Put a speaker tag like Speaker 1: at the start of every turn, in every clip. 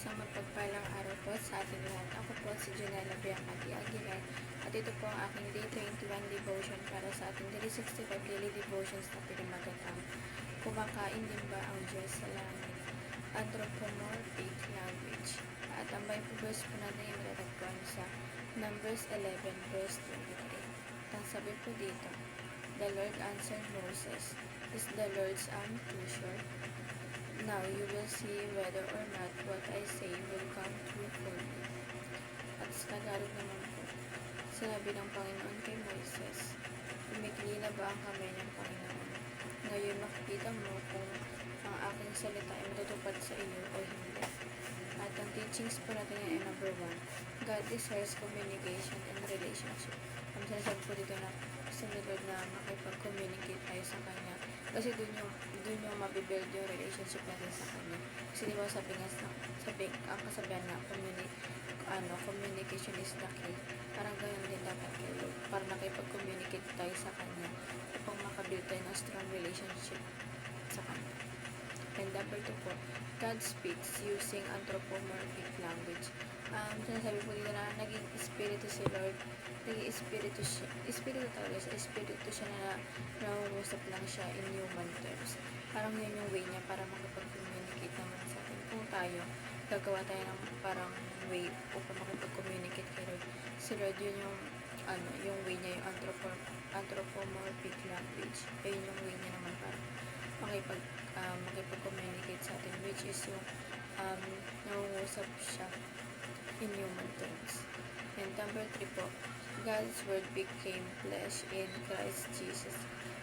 Speaker 1: Isang mapagpalang araw po sa ating lahat. Ako po si Janela Bianca Aguilar at ito po ang aking Day 21 devotion para sa ating Daily 65 Daily Devotions na pinamagatang Kumakain din ba ang Diyos sa langit? Anthropomorphic language. At ang Bible verse po natin ay matatagpuan sa Numbers 11 verse 23. Ang sabi po dito, The Lord answered Moses, Is the Lord's arm too short? Now you will see whether or not what I say will come true for you. At sa Tagalog naman po, sinabi ng Panginoon kay Moises, Umikli na ba ang kamay ng Panginoon? Ngayon makikita mo kung ang aking salita ay matutupad sa iyo o hindi. At ang teachings po natin ay number one, God desires communication and relationship. Ang sinasabi po dito na gusto na makipag-communicate tayo sa Kanya. Kasi doon yung, doon yung mabibuild yung relationship natin sa Kanya. Kasi di ba sabi nga, sa- sabi, ang kasabihan na communi, ano, communication is the key. Parang ganun din dapat kay Lord. Para nakipag-communicate tayo sa Kanya upang makabuild tayo ng strong relationship sa Kanya. And number two po, God speaks using anthropomorphic language. Um, sinasabi po dito na naging espiritu si Lord, naging espiritu siya, espiritu talaga siya, espiritu siya na nangungusap lang siya in human terms. Parang yun yung way niya para makapag-communicate naman sa atin. Kung tayo, gagawa tayo ng parang way upang makapag-communicate kay Lord. Si Lord yun yung ano, yung way niya, yung anthropo- anthropomorphic language. Ayun yung way niya naman para makipag, um, makipag-communicate sa atin, which is yung um, nangungusap siya in human terms. And number three po, God's Word became flesh in Christ Jesus.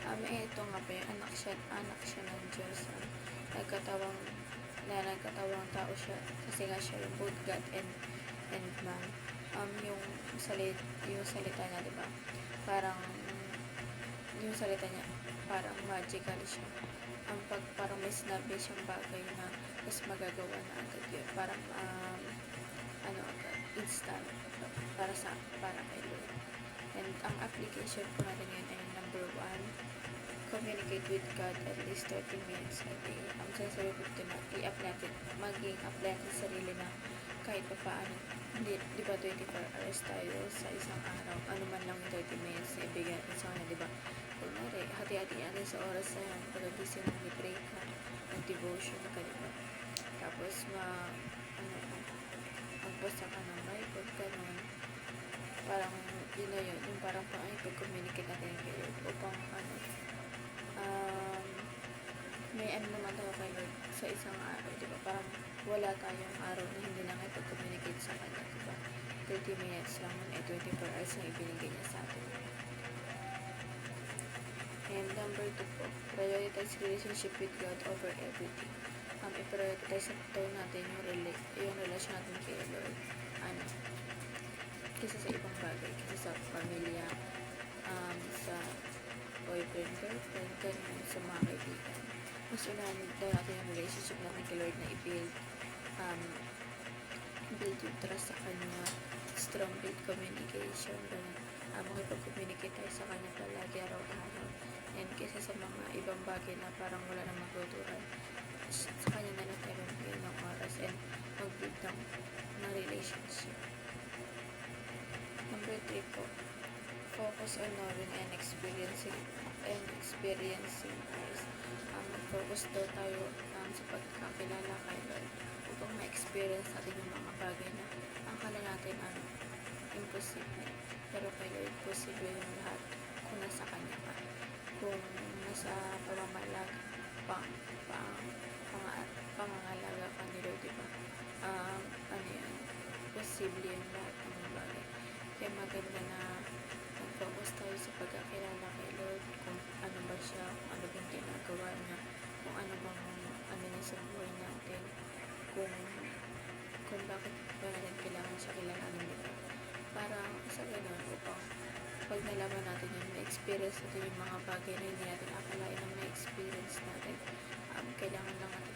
Speaker 1: Um, eh, ito nga po anak siya, anak siya ng Diyos. Um, nagkatawang, na nagkatawang tao siya kasi nga siya yung both God and and man. Um, yung salit, yung salita niya, di ba? Parang, yung salita niya, parang magical siya. Ang pag, parang may sinabi siyang bagay na mas magagawa na agad yun. Parang, um, ano agad, instant para sa para kay Lord. And ang application po natin ngayon ay number one, communicate with God at least 30 minutes a day. Ang sinasabi ko na i-apply maging apply sa sarili na kahit pa paano, hindi, di ba 24 hours tayo sa isang araw, ano man lang yung 30 minutes na ibigay natin sa kanya, di ba? Kunwari, hati-hati natin sa oras na yan, pag-agising mo, pray ka, mag-devotion ka, di ba? Tapos, ma, ano, magbasa ka ng Bible, ganun. Parang, yun na yun, yung parang pang pag-communicate natin kay Lord upang, ano, um, may ano naman tayo kay Lord sa isang araw, di ba? Parang wala tayong araw na hindi lang ay pag-communicate sa Kanya, di ba? 30 minutes lang nun, eh 24 hours na ibinigay niya sa atin. And number two po, prioritize relationship with God over everything. Um, i-prioritize ito natin yung, rela- yung relasyon natin kay Lord. Ano, kaysa sa ibang bagay, kaysa sa pamilya, um, sa boyfriend, girlfriend, ganyan, sa mga kaibigan. Mas unahan daw natin yung relationship natin kay Lord na i-build, um, build yung trust sa Kanya, strong build communication, ganun. Um, makipag-communicate tayo sa Kanya palagi araw-araw. And kaysa sa mga ibang bagay na parang wala nang matuturan, sa Kanya na lang tayo ng focus on knowing and experiencing and experiencing Christ. Um, mag-focus daw tayo um, sa pagkakilala kay Lord upang ma-experience natin yung mga bagay na akala natin ano, imposible. Pero kay Lord, posible yung lahat kung nasa Kanya ka. Kung nasa pamamalag, pang, pang, pang, pangangalaga ka ni Lord, diba? Um, ano yan, posible yung lahat ng bagay. Kaya maganda na mag-focus tayo sa pagkakilala kay Lord, kung ano ba siya, kung ano bang ginagawa niya, kung ano bang ano niya sa buhay natin, kung kung bakit ba natin kailangan siya kilalanin nila. Para sa ganun, upang pag nalaman natin yun, ma-experience natin yung mga bagay na hindi natin akalain na ma-experience natin. Um, kailangan lang natin